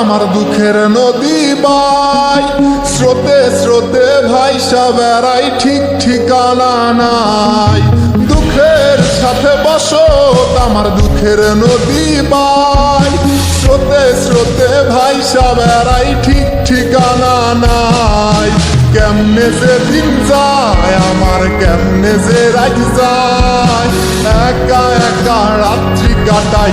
আমার দুঃখের নদী বাই। স্রোতে স্রোতে ভাইসা বেড়াই ঠিক ঠিকানা নাই। দুঃখের সাথে বসত আমার দুঃখের নদী বাই। স্রোতে স্রোতে ভাই বেড়াই ঠিক ঠিকানা নাই। কেমনে যে দিন যায়, আমার কেমনে যে রাত যায়। একা একা রাত্রি কাটাই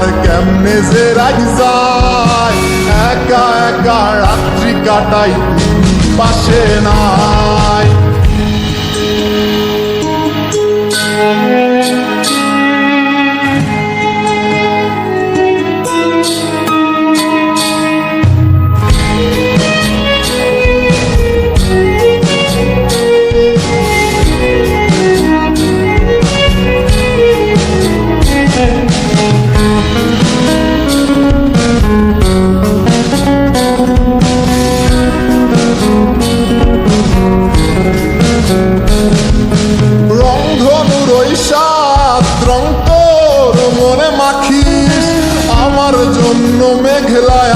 আমার কেমনে যে রাজ যায়? একা একা রাত্রি কাটাই পাশে নাই।